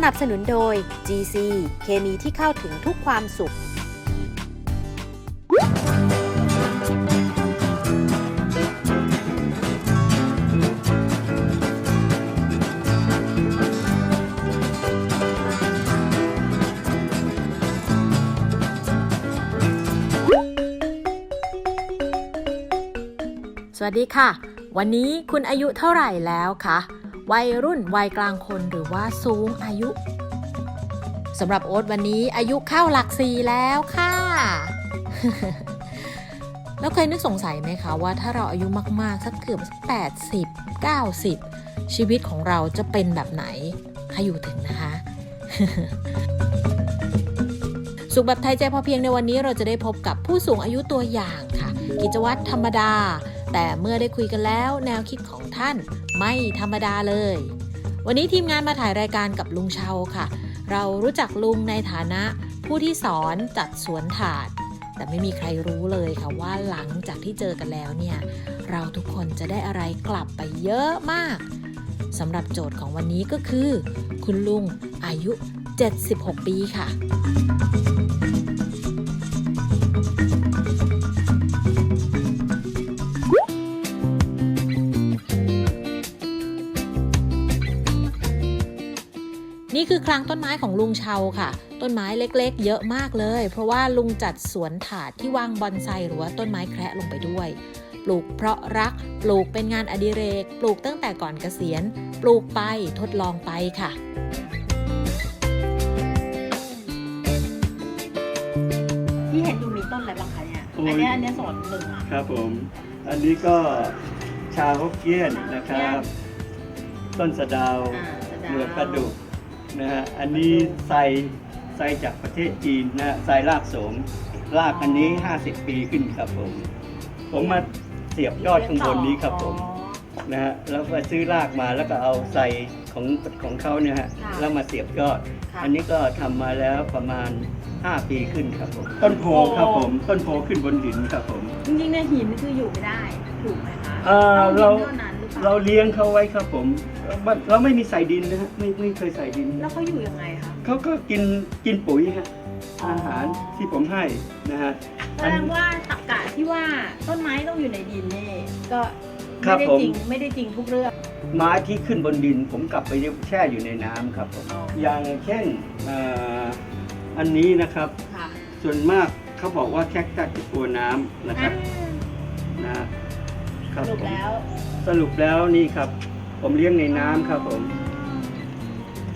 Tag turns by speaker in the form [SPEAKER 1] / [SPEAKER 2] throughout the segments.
[SPEAKER 1] สนับสนุนโดย GC เคมีที่เข้าถึงทุกความสุข
[SPEAKER 2] สวัสดีค่ะ วันนี้คุณอายุเท่าไหร่แล้วคะ วัยรุ่นวัยกลางคนหรือว่าสูงอายุสำหรับโอ๊ตวันนี้อายุเข้าหลักสี่แล้วค่ะ แล้วเคยนึกสงสัยไหมคะว่าถ้าเราอายุมาก ๆ สักเกือบ 80 90 ชีวิตของเราจะเป็นแบบไหนใครอยู่ถึงนะคะ สุขแบบไทยใจพอเพียงในวันนี้เราจะได้พบกับผู้สูงอายุตัวอย่างค่ะ กิจวัตรธรรมดา แต่เมื่อได้คุยกันแล้ว แนวคิดของ ท่านไม่ธรรมดาเลย วันนี้ทีมงานมาถ่ายรายการกับลุงเชาค่ะ เรารู้จักลุงในฐานะผู้ที่สอนจัดสวนถาด แต่ไม่มีใครรู้เลยค่ะว่าหลังจากที่เจอกันแล้วเนี่ย เราทุกคนจะได้อะไรกลับไปเยอะมากสำหรับโจทย์ของวันนี้ก็คือ คุณลุงอายุ 76 ปีค่ะ นี่คือคลังต้นไม้ของลุงเชาค่ะ ต้นไม้เล็กๆ เยอะมากเลย เพราะว่าลุงจัดสวนถาดที่วางบอนไซหรือว่าต้นไม้แคระลงไปด้วย ปลูกเพราะรัก ปลูกเป็นงานอดิเรก ปลูกตั้งแต่ก่อนเกษียณ ปลูกไปทดลองไปค่ะ
[SPEAKER 3] ที่เห็นอยู่มีต้นอะไรบ้างคะเนี่ย
[SPEAKER 4] โอ้ย
[SPEAKER 3] อันเนี้ยอันเนี้ยสอนหนึ่งอะ
[SPEAKER 4] ครับผม อันนี้ก็ชาฮกเกี้ยนนะครับ ต้นสะเดาว
[SPEAKER 3] อ่าสะเดา
[SPEAKER 4] เหลือกกระดูก นะฮะ อันนี้ไซไซจากประเทศจีนนะฮะไซรากโสม รากอันนี้ 50 ปีขึ้นครับผม ผมมาเสียบยอดข้างบนนี้ครับผม
[SPEAKER 3] อ๋อ
[SPEAKER 4] นะฮะ แล้วก็ซื้อรากมาแล้วก็เอาไซของของเขาเนี่ยฮะ
[SPEAKER 3] ค่ะ
[SPEAKER 4] แล้วมาเสียบยอด
[SPEAKER 3] ค่ะ
[SPEAKER 4] อันนี้ก็ทำมาแล้วประมาณ 5 ปีขึ้นครับผม ต้นโพครับผม ต้นโพขึ้นบนหินครับผม
[SPEAKER 3] จริงๆเนี่ยหินคืออยู่ไม่ได้ ถูกไหมคะ
[SPEAKER 4] เอ่อ
[SPEAKER 3] ต้อง
[SPEAKER 4] เรา
[SPEAKER 3] ดินเท่านั้นหรือเปล่า
[SPEAKER 4] เราเลี้ยงเขาไว้ครับผม เราเราไม่มีใส่ดินนะฮะไม่ไม่เคยใส่ดิน
[SPEAKER 3] แล้วเขาอยู่ยังไงคะ
[SPEAKER 4] เขาก็กินกินปุ๋ยฮะ
[SPEAKER 3] อ๋ออ
[SPEAKER 4] อาหารที่ผมให้นะฮะ
[SPEAKER 3] แสดงว่าตักกะที่ว่าต้นไม้ต้องอยู่ในดินนี่ก็
[SPEAKER 4] ครั
[SPEAKER 3] ไม่
[SPEAKER 4] บ
[SPEAKER 3] ได้
[SPEAKER 4] ผม
[SPEAKER 3] จริงไม่ได้จริงทุกเรื่อง
[SPEAKER 4] ไม้ที่ขึ้นบนดิน ผมกลับไปแช่อยู่ในน้ำครับผม
[SPEAKER 3] อ๋อ
[SPEAKER 4] อ
[SPEAKER 3] อ
[SPEAKER 4] ย่างเช่นเอ่ออันนี้นะครับ
[SPEAKER 3] ค่ะ
[SPEAKER 4] ส่วนมากเขาบอกว่าแคคตัสจะกลัวน้ำนะครับ
[SPEAKER 3] อ่า
[SPEAKER 4] นะฮะค
[SPEAKER 3] ส
[SPEAKER 4] รับ
[SPEAKER 3] รุป
[SPEAKER 4] ผม
[SPEAKER 3] แล้ว
[SPEAKER 4] สรุปแล้วนี่ครับ ผมเลี้ยงในน้ำครับผม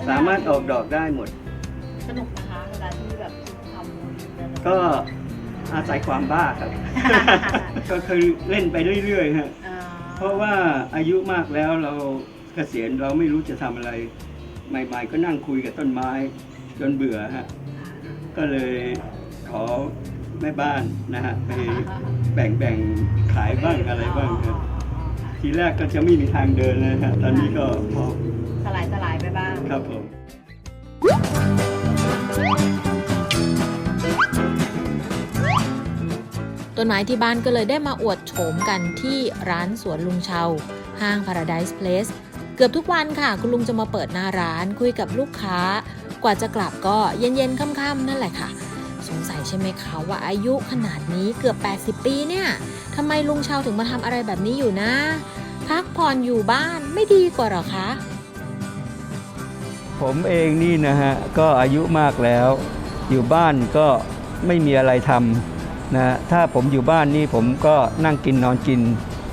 [SPEAKER 4] สามารถออกดอกได้หมด
[SPEAKER 3] สนุกนะคะเวลาที่แบบทำ
[SPEAKER 4] ก็อาศัยความบ้าครับ ก็คือเล่นไปเรื่อยๆฮะ
[SPEAKER 3] อ่า
[SPEAKER 4] เพราะว่าอายุมากแล้วเราเกษียณเราไม่รู้จะทำอะไร ใหม่ๆ ก็นั่งคุยกับต้นไม้ จนเบื่อฮะก็เลยขอแม่บ้านนะฮะไปแบ่งๆขายบ้างอะไรบ้างครับ ทีแรกก็จะไม่มีทางเดินเลยฮะตอนนี้ก็พอ
[SPEAKER 3] สลายสลายๆไปบ้าง
[SPEAKER 4] ครับผม
[SPEAKER 2] ต้นไม้ที่บ้านก็เลยได้มาอวดโฉมกันที่ร้านสวนลุงเชา ห้าง Paradise Place เกือบทุกวันค่ะ คุณลุงจะมาเปิดหน้าร้านคุยกับลูกค้า กว่าจะกลับก็เย็นๆค่ำๆนั่นแหละค่ะ สงสัยใช่ไหมคะว่าอายุขนาดนี้เกือบ 80 ปีเนี่ยทำไมลุงเชาถึงมาทำอะไรแบบนี้อยู่นะ พักผ่อนอยู่บ้านไม่ดีกว่าเหรอคะ
[SPEAKER 5] ผมเองนี่นะฮะ ก็อายุมากแล้ว อยู่บ้านก็ไม่มีอะไรทำนะฮะถ้าผมอยู่บ้านนี่ผมก็นั่งกินนอนกิน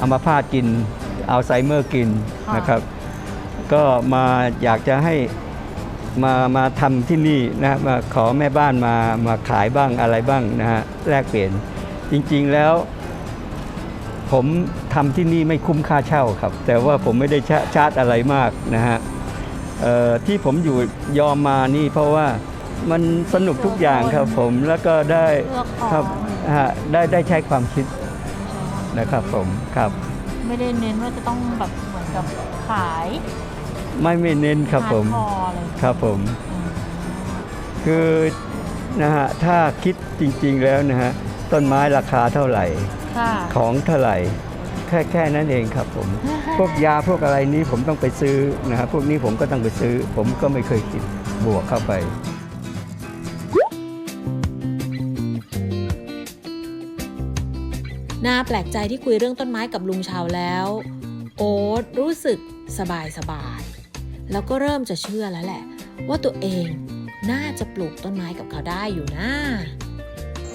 [SPEAKER 5] อัมพาตกินอัลไซเมอร์กิน
[SPEAKER 3] ค่ะ
[SPEAKER 5] นะครับ ก็มาอยากจะให้ มามาทำที่นี่นะฮะมาขอแม่บ้านมามาขายบ้างอะไรบ้างนะฮะแลกเปลี่ยนจริงๆแล้วผมทำที่นี่ไม่คุ้มค่าเช่าครับ แต่ว่าผมไม่ได้ชาชาร์จอะไรมากนะฮะเอ่อที่ผมอยู่ยอมมานี่เพราะว่ามันสนุกทุกอย่างครับผมแล้วก็ได้
[SPEAKER 3] เลือกของ
[SPEAKER 5] ครับฮะได้ได้ใช้ความคิดนะครับผมครับ
[SPEAKER 3] ไม่ได้เน้นว่าจะต้องแบบเหมือนกับขาย
[SPEAKER 5] ไม่ไม่เน้นครับผม
[SPEAKER 3] พอเลย
[SPEAKER 5] ครับผม คือนะฮะถ้าคิดจริงๆแล้วนะฮะต้นไม้ราคาเท่าไหร่
[SPEAKER 3] ค่ะ
[SPEAKER 5] ของเท่าไหร่ แค่แค่นั้นเองครับผม พวกยาพวกอะไรนี้ผมต้องไปซื้อนะฮะพวกนี้ผมก็ต้องไปซื้อ ผมก็ไม่เคยคิด
[SPEAKER 3] อ
[SPEAKER 5] บวกเข้าไป
[SPEAKER 2] น่าแปลกใจที่คุยเรื่องต้นไม้กับลุงชาวแล้ว โอ๊ตรู้สึกสบายสบายๆ แล้วก็เริ่มจะเชื่อแล้วแหละ ว่าตัวเองน่าจะปลูกต้นไม้กับเขาได้อยู่นะ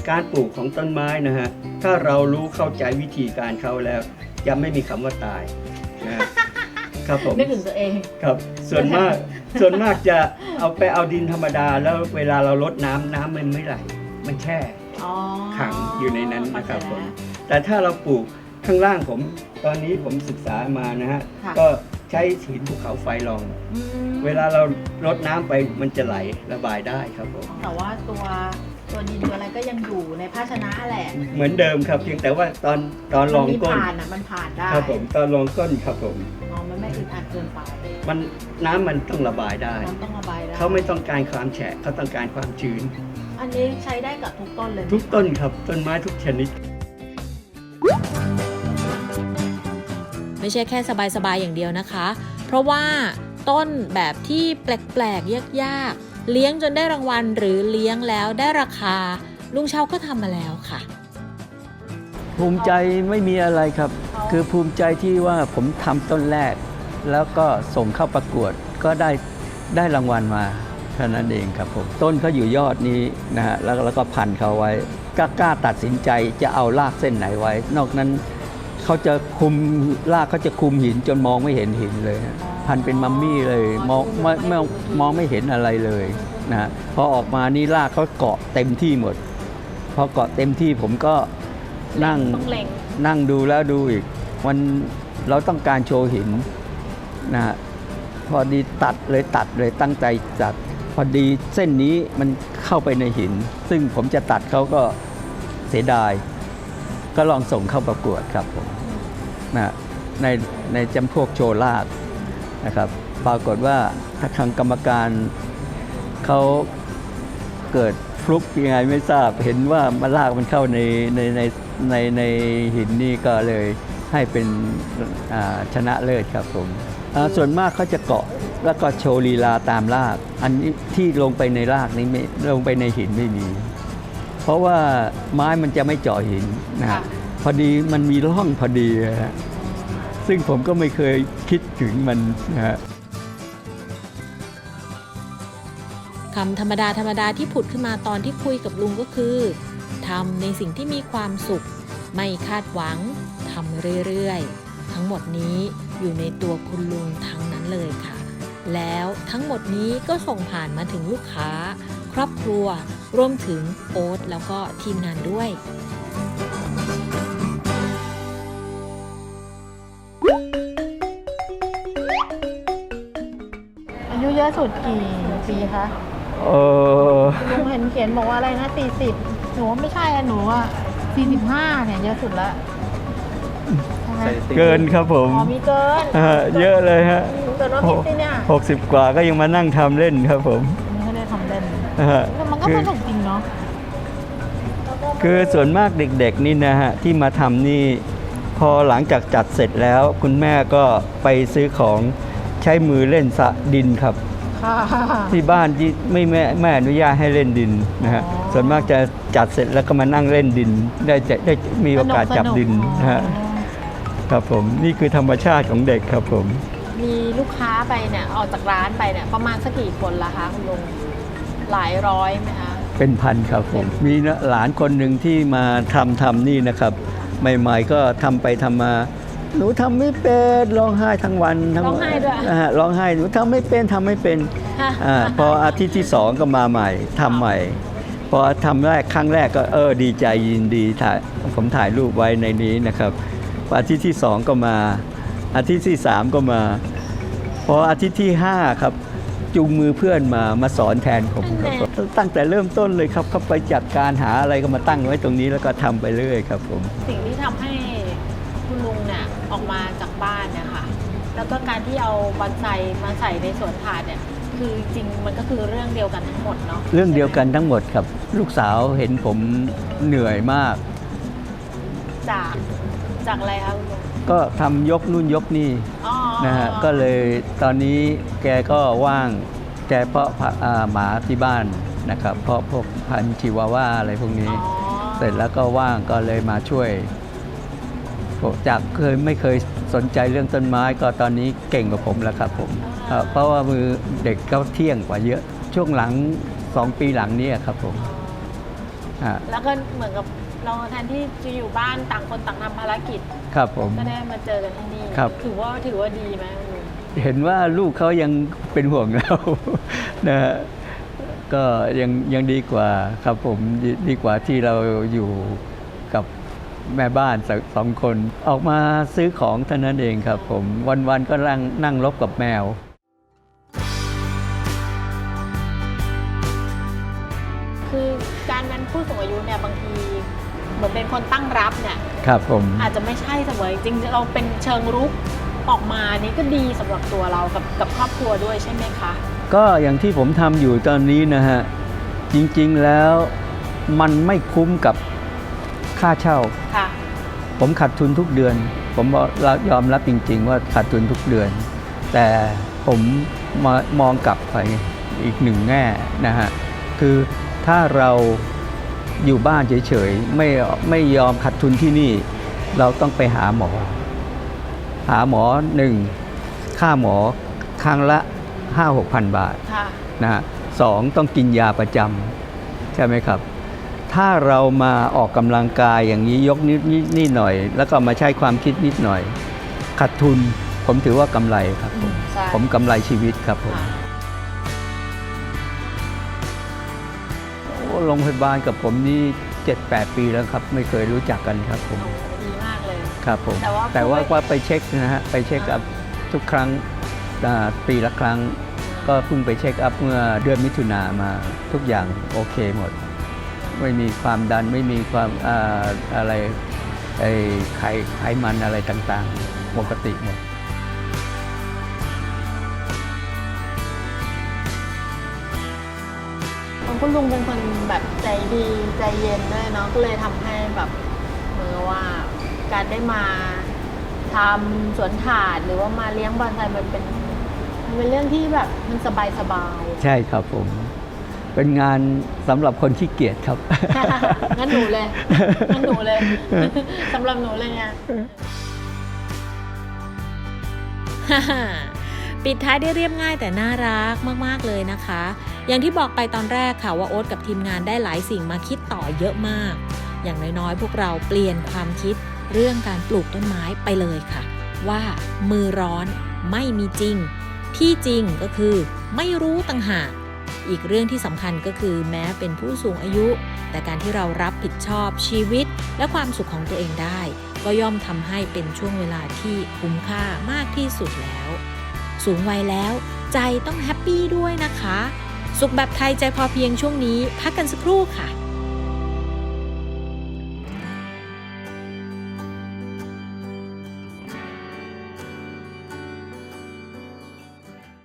[SPEAKER 4] การปลูกของต้นไม้นะฮะ ถ้าเรารู้เข้าใจวิธีการเขาแล้วจะไม่มีคำว่าตายนะฮะครับผม
[SPEAKER 3] นึกถึงตัวเอง
[SPEAKER 4] ครับ ส่วนมาก ส่วนมากจะเอาไปเอาดินธรรมดา แล้วเวลาเราลดน้ำน้ำมันไม่ไหล มันแช่
[SPEAKER 3] อ๋อ
[SPEAKER 4] ขังอยู่ในนั้นนะครับ
[SPEAKER 3] เข้าใจ
[SPEAKER 4] ผม
[SPEAKER 3] แล้ว
[SPEAKER 4] แต่ถ้าเราปลูกข้างล่างผมตอนนี้ผมศึกษามานะฮะ
[SPEAKER 3] ค่ะ
[SPEAKER 4] ก็ ใช้หินภูเขาไฟรอง
[SPEAKER 3] อืม
[SPEAKER 4] เวลาเราลดน้ำไปมันจะไหลระบายได้ครับผม
[SPEAKER 3] แต่ว่าตัวตัวดินตัวอะไรก็ยังอยู่ในภาชนะแหละ
[SPEAKER 4] เหมือนเดิมครับเพียงแต่ว่าตอนตอนรอง
[SPEAKER 3] มันมี
[SPEAKER 4] ก้น
[SPEAKER 3] ผ่านอะมันผ่านได้
[SPEAKER 4] ครับผมตอนรองก้นครับผม
[SPEAKER 3] อ๋อมันไม่อึดอัดเกินไป
[SPEAKER 4] มันน้ำมันต้องระบายได้
[SPEAKER 3] มันต้องระบายได้
[SPEAKER 4] เขาไม่ต้องการความแฉะเขาต้องการความชื้น
[SPEAKER 3] อันนี้ใช้ได้กับทุกต้นเลยไหม
[SPEAKER 4] ทุกต้นครับต้นไม้ทุกชนิด
[SPEAKER 2] ไม่ใช่แค่สบายๆอย่างเดียวนะคะ เพราะว่าต้นแบบที่แปลกๆยากๆ เลี้ยงจนได้รางวัลหรือเลี้ยงแล้วได้ราคา ลุงเชาก็ทำมาแล้วค่ะ
[SPEAKER 5] ภูมิใจไม่มีอะไรครับ คือภูมิใจที่ว่าผมทำต้นแรก แล้วก็ส่งเข้าประกวดก็ได้ได้รางวัลมาเท่านั้นเองครับผมต้นเขาอยู่ยอดนี้นะฮะแล้วแล้วก็พันเขาไว้กล้ากล้าตัดสินใจจะเอารากเส้นไหนไว้ นอกนั้น เขาจะคุมรากเขาจะคุมหินจนมองไม่เห็นหินเลยฮะพันเป็นมัมมี่เลยมองไม่ไม่มองไม่เห็นอะไรเลยนะฮะพอออกมานี่รากเขาเกาะเต็มที่หมด พอเกาะเต็มที่ผมก็นั่ง
[SPEAKER 3] ต้องเล็ง
[SPEAKER 5] นั่งดูแล้วดูอีกมันเราต้องการโชว์หินนะฮะพอดีตัดเลยตัดเลยตั้งใจตัด พอดีเส้นนี้มันเข้าไปในหิน ซึ่งผมจะตัดเขาก็เสียดาย ก็ลองส่งเข้าประกวดครับผม นะในในจำพวกโชลากนะครับ ปรากฏว่าทางกรรมการเขาเกิดฟลุกยังไงไม่ทราบ เห็นว่ามันลากมันเข้าในในในในในหินนี่ก็เลยให้เป็นชนะเลิศครับผมส่วนมากเขาจะเกาะแล้วก็โชว์ลีลาตามราก อันนี้ที่ลงไปในรากนี้ไม่ลงไปในหินไม่มี เพราะว่าไม้มันจะไม่เจาะหินนะฮะ พอดีมันมีร่องพอดีฮะซึ่งผมก็ไม่เคยคิดถึงมันนะฮะ
[SPEAKER 2] คำธรรมดาธรรมดาที่ผุดขึ้นมาตอนที่คุยกับลุงก็คือทำในสิ่งที่มีความสุข ไม่คาดหวังทำเรื่อยๆ ทั้งหมดนี้อยู่ในตัวคุณลุงทั้งนั้นเลยค่ะ แล้วทั้งหมดนี้ก็ส่งผ่านมาถึงลูกค้า ครอบครัวรวมถึงโอ๊ตแล้วก็ทีมงานด้วย
[SPEAKER 3] อายุเยอะสุดกี่ปีคะ
[SPEAKER 5] เออ
[SPEAKER 3] ลุงเห็นเขียนบอกว่าอะไรนะสี่สิบหนูว่าไม่ใช่อะหนูอะสี่สิบห้าเนี่ยเยอะสุดละใช่ไหม
[SPEAKER 5] เกินครับผม
[SPEAKER 3] อ๋อมีเกิน
[SPEAKER 5] ฮะเยอะเลยฮะ
[SPEAKER 3] เกินว่าพิษเนี่ย
[SPEAKER 5] หกสิบกว่าก็ยังมานั่งทำเล่นครับผม
[SPEAKER 3] อันนี้เขาได้ทำเล่น
[SPEAKER 5] ฮะ
[SPEAKER 3] แต่มันก็
[SPEAKER 5] คือ
[SPEAKER 3] สนุกจริงเนาะ
[SPEAKER 5] คือส่วนมากเด็กๆนี่นะฮะ ที่มาทำนี่ พอหลังจากจัดเสร็จแล้ว คุณแม่ก็ไปซื้อของใช้มือเล่นสระดินครับ
[SPEAKER 3] ค่ะ
[SPEAKER 5] ที่บ้านที่ไม่แม่แม่อนุญาตให้เล่นดินนะฮะ
[SPEAKER 3] อ๋อ
[SPEAKER 5] ส่วนมากจะจัดเสร็จแล้วก็มานั่งเล่นดิน ได้จะได้มีโอกาสจับดินนะฮะ
[SPEAKER 3] อ๋อ
[SPEAKER 5] ครับผมนี่คือธรรมชาติของเด็กครับผม
[SPEAKER 3] มีลูกค้าไปเนี่ยออกจากร้านไปเนี่ยประมาณสักกี่คนละคะคุณลุงหลายร้อยไหมคะ
[SPEAKER 5] เป็นพันครับผม มีนะหลานคนหนึ่งที่มาทำทำนี่นะครับ ใหม่ๆก็ทำไปทำมา หนูทำไม่เป็นร้องไห้ทั้งวันทั้ง
[SPEAKER 3] ร้องไห้ด้วย
[SPEAKER 5] นะฮะร้องไห้หนูทำไม่เป็นทำไม่เป็นอาพออาทิตย์ที่สองก็มาใหม่ทำใหม่ พอทำแรกครั้งแรกก็เออดีใจยินดีถ่ายผมถ่ายรูปไว้ในนี้นะครับพออาทิตย์ที่สองก็มา อาทิตย์ที่สามก็มา พออาทิตย์ที่ห้าครับจูงมือเพื่อนมามาสอนแทนผมครับตั้งแต่เริ่มต้นเลยครับเขาไปจัดการหาอะไรก็มาตั้งไว้ตรงนี้แล้วก็ทำไปเรื่อยครับผม
[SPEAKER 3] สิ่งที่ทำให้คุณลุงเนี่ยออกมาจากบ้านเนี่ยค่ะ แล้วก็การที่เอาบอนไซมาใส่ในสวนถาดเนี่ยคือจริงมันก็คือเรื่องเดียวกันทั้งหมดเนาะ
[SPEAKER 5] เรื่องเดียวกันทั้งหมดครับ ลูกสาวเห็นผมเหนื่อยมาก
[SPEAKER 3] จากจากอะไรคะคุณลุง
[SPEAKER 5] ก็ทำยกนู่นยกนี่
[SPEAKER 3] อ๋อ
[SPEAKER 5] นะฮะก็เลยตอนนี้แกก็ว่างแกเพาะพะอ่าหมาที่บ้านนะครับเพาะพวกพันธุ์ชิวาว่าอะไรพวกนี้
[SPEAKER 3] อ๋อ
[SPEAKER 5] เสร็จแล้วก็ว่างก็เลยมาช่วยผม จากเคยไม่เคยสนใจเรื่องต้นไม้ก็ตอนนี้เก่งกว่าผมแล้วครับผมเอ่อเพราะว่ามือเด็กเขาเที่ยงกว่าเยอะ ช่วงหลังสองปีหลังนี้ครับผมฮะ
[SPEAKER 3] แล้วก็เหมือนกับเราแทนที่จะอยู่บ้านต่างคนต่างทำภารกิจ
[SPEAKER 5] ครับผม
[SPEAKER 3] ก็ได้มาเจอกันที่นี่
[SPEAKER 5] ครับ
[SPEAKER 3] ถือว่าถือว่าดีไหมคุณลุง
[SPEAKER 5] เห็นว่าลูกเขายังเป็นห่วงเรานะฮะก็ยังยังดีกว่าครับผมดีดีกว่าที่เราอยู่กับ แม่บ้านสสองคน ออกมาซื้อของเท่านั้นเองครับผมวันๆก็นั่งนั่งลบกับแมว
[SPEAKER 3] คือการเป็นผู้สูงอายุเนี่ยบางทีเหมือนเป็นคนตั้งรับเนี่ย
[SPEAKER 5] ครับผม
[SPEAKER 3] อาจจะไม่ใช่เสมอจริงๆเราเป็นเชิงรุกออกมานี่ก็ดีสำหรับตัวเรากับกับครอบครัวด้วยใช่ไหมคะ
[SPEAKER 5] ก็อย่างที่ผมทำอยู่ตอนนี้นะฮะจริงๆแล้วมันไม่คุ้มกับ ค่าเช่า
[SPEAKER 3] ค่ะ
[SPEAKER 5] ผมขาดทุนทุกเดือน ผมยอมรับจริง ๆ ว่าขาดทุนทุกเดือน แต่ผมมามองกลับไปอีกหนึ่งแง่นะฮะคือถ้าเราอยู่บ้านเฉยๆไม่ไม่ยอมขาดทุนที่นี่ เราต้องไปหาหมอ หาหมอหนึ่งค่าหมอครั้งละ 5 6พันบาท
[SPEAKER 3] ค่ะ
[SPEAKER 5] นะฮะสองต้องกินยาประจำใช่ไหมครับ ถ้าเรามาออกกำลังกายอย่างนี้ยกนิดนิดนิดหน่อย แล้วก็มาใช้ความคิดนิดหน่อย ขาดทุนผมถือว่ากำไรครับผม
[SPEAKER 3] ใช่
[SPEAKER 5] ผมกำไรชีวิตครับผม
[SPEAKER 3] ค่ะ
[SPEAKER 5] โอ้โรงพยาบาลกับผมนี่ 7-8 ปีแล้วครับไม่เคยรู้จักกันครับผม
[SPEAKER 3] โอ้ดีมากเลย
[SPEAKER 5] ครับผม
[SPEAKER 3] แต่ว่า
[SPEAKER 5] แต่ว่า
[SPEAKER 3] ผู้
[SPEAKER 5] ว่าไปเช็คนะฮะไปเช็คอัพทุกครั้งอ่าปีละครั้ง ก็เพิ่งไปเช็คอัพเมื่อเดือนมิถุนามาทุกอย่างโอเคหมด ไม่มีความดันไม่มีความอ่าอะไรไอ้ไขไขมันอะไรต่างๆ ปกติหมด
[SPEAKER 3] คุณลุงเป็นคนแบบใจดีใจเย็นด้วยเนาะก็เลยทำให้แบบเหมือนกับว่าการได้มาทำสวนถาดหรือว่ามาเลี้ยงบอนไซมันเป็นมันเป็นเรื่องที่แบบมันสบายสบาย
[SPEAKER 5] ใช่ครับผม เป็นงานสำหรับคนขี้เกียจครับ
[SPEAKER 3] ๆงั้นหนูเลย งั้นหนูเลย สำหรับหนูเลยไง
[SPEAKER 2] ปิดท้ายได้เรียบง่ายแต่น่ารักมาก ๆ เลยนะคะ อย่างที่บอกไปตอนแรกค่ะว่าโอ๊ตกับทีมงานได้หลายสิ่งมาคิดต่อเยอะมาก อย่างน้อยๆ พวกเราเปลี่ยนความคิดเรื่องการปลูกต้นไม้ไปเลยค่ะ ว่ามือร้อนไม่มีจริง ที่จริงก็คือไม่รู้ต่างหาก อีกเรื่องที่สำคัญก็คือแม้เป็นผู้สูงอายุ แต่การที่เรารับผิดชอบชีวิต และความสุขของตัวเองได้ ก็ย่อมทำให้เป็นช่วงเวลาที่คุ้มค่ามากที่สุดแล้ว สูงวัยแล้ว ใจต้องแฮปปี้ด้วยนะคะ สุขแบบไทยใจพอเพียงช่วงนี้ พักกันสักครู่ค่ะ